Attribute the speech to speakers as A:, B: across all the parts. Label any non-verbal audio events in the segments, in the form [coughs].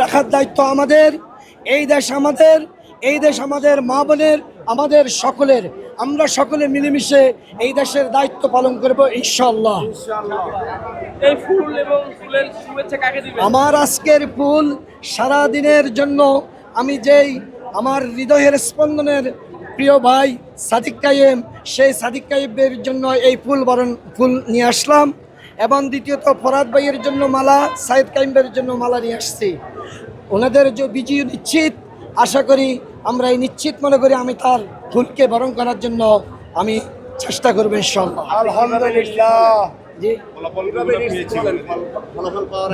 A: রাখার দায়িত্ব আমাদের এই দেশ আমাদের এই দেশ আমাদের মা বোনের আমাদের সকলের। আমরা সকলে মিলেমিশে এই দেশের দায়িত্ব পালন করব ইনশাল্লাহ আমার আজকের ফুল সারা দিনের জন্য আমি যেই আমার হৃদয়ের স্পন্দনের প্রিয় ভাই সাদিক কাইম সেই সাদিক কাইমের জন্য এই ফুল বরণ ফুল নিয়ে আসলাম। এবং দ্বিতীয়ত ফরাদ ভাইয়ের জন্য মালা সাইদ কাইমের জন্য মালা নিয়ে আসছি। ওনাদের যে বিজয় নিশ্চিত আশা করি আমরা এই নিশ্চিত মনে করি আমি তার ফুলকে বরণ করার জন্য আমি চেষ্টা করব ইনশাল্লাহ
B: আলহামদুলিল্লাহ।
A: জি।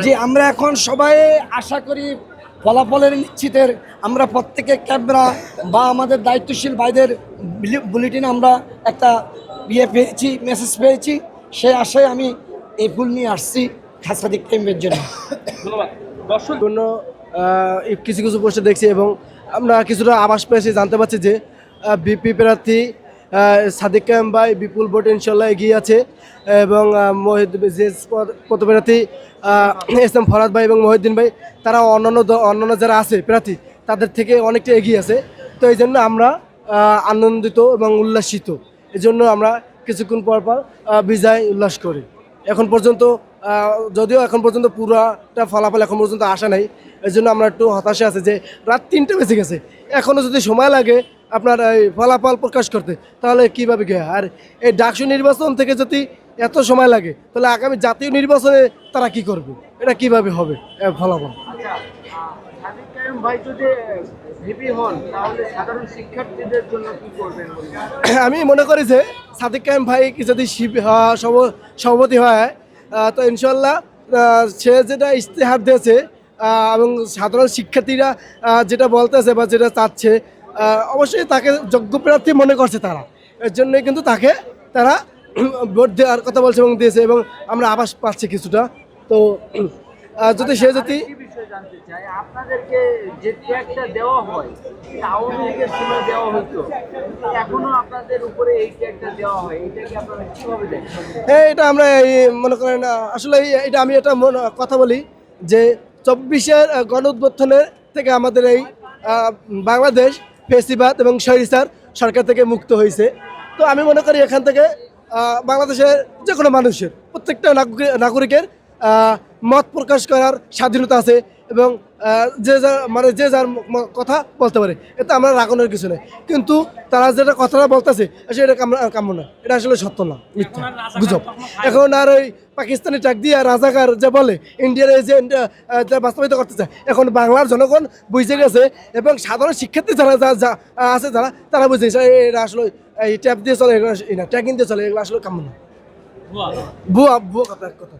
A: জি আমরা এখন সবাই আশা করি ফলাফলের নিশ্চিতের আমরা প্রত্যেকে ক্যামেরা বা আমাদের দায়িত্বশীল ভাইদের বুলেটিন আমরা একটা ইয়ে পেয়েছি মেসেজ পেয়েছি। সেই আশায় আমি এই ফুল নিয়ে আসছি খাসাদিক ক্যাম্পের জন্য।
C: ধন্যবাদ। দর্শক
D: জন্য কিছু কিছু পোস্টে দেখছি এবং আমরা কিছুটা আভাস পেয়েছি জানতে পারছি যে বিপি প্রার্থী সাদিক কায়েম ভাই বিপুল ভোট ইনশাল্লাহ এগিয়ে আছে এবং মহিদ যে পদ- পদপ্রার্থী এস এম ফরাদ ভাই এবং মহিউদ্দিন ভাই তারা অন্যান্য অন্যান্য যারা আছে প্রার্থী তাদের থেকে অনেকটা এগিয়ে আছে। তো এই জন্য আমরা আনন্দিত এবং উল্লাসিত। এই জন্য আমরা কিছুক্ষণ পর পর বিজয় উল্লাস করি। এখন পর্যন্ত যদিও এখন পর্যন্ত পুরাটা ফলাফল এখন পর্যন্ত আসা নাই এই জন্য আমরা একটু হতাশা আছে যে রাত তিনটে বেজে গেছে। এখনও যদি সময় লাগে আপনার এই ফলাফল প্রকাশ করতে, তাহলে কীভাবে হয়? আর এই ডাকসু নির্বাচন থেকে যদি এত সময় লাগে, তাহলে আগামী জাতীয় নির্বাচনে তারা কি করবে? এটা কীভাবে হবে ফলাফল?
E: যদি [coughs]
D: আমি মনে করি যে সাদিক কায়েম ভাই কি যদি শিব- সভাপতি হয় তো ইনশাল্লাহ সে যেটা ইশতেহার দিয়েছে এবং সাধারণ শিক্ষার্থীরা যেটা বলতেছে বা যেটা চাচ্ছে অবশ্যই তাকে যোগ্য প্রার্থী মনে করছে তারা। এর জন্যই কিন্তু তাকে তারা [coughs] ভোট দেওয়ার কথা বলছে এবং দিয়েছে এবং আমরা আবাস পাচ্ছি কিছুটা। তো যদি সে যদি
E: কি বিষয় জানতে চাই, আপনাদেরকে যে ট্যাগটা দেওয়া হয় লীগের সময় দেওয়া হতো এখনও আপনাদের উপরে এই ট্যাগটা দেওয়া হয় আপনারা কীভাবে দেখেন?
D: হ্যাঁ এটা আমরা এই মনে করেন, আসলে এটা আমি একটা কথা বলি যে চব্বিশের গণ উদ্বোধনের থেকে আমাদের এই বাংলাদেশ ফেসিবাদ এবং সরিষার সরকার থেকে মুক্ত হয়েছে। তো আমি মনে করি এখান থেকে বাংলাদেশের যে কোনো মানুষের, প্রত্যেকটা নাগরিক- নাগরিকের মত প্রকাশ করার স্বাধীনতা আছে এবং যে যার মানে যে যার কথা বলতে পারে এতে আমরা রাগানোর কিছু নেই। কিন্তু তারা যেটা কথাটা বলতেছে সেটা কাম- কাম্য না। এটা আসলে সত্য না মিথ্যা গুজব। এখন আর ওই পাকিস্তানি ট্যাগ দিয়ে রাজাকার যে বলে ইন্ডিয়ার এজেন্ট যা বাস্তবায়িত করতে চায় এখন বাংলার জনগণ বুঝে গেছে এবং সাধারণ শিক্ষার্থী যারা যা- যা আছে যারা তারা বুঝে গেছে এটা আসলে এই ট্যাপ দিয়ে চলে এগুলো ট্যাগিং দিয়ে চলে এগুলো আসলে কাম্য না। ভুয়া। ভুয়া কথা।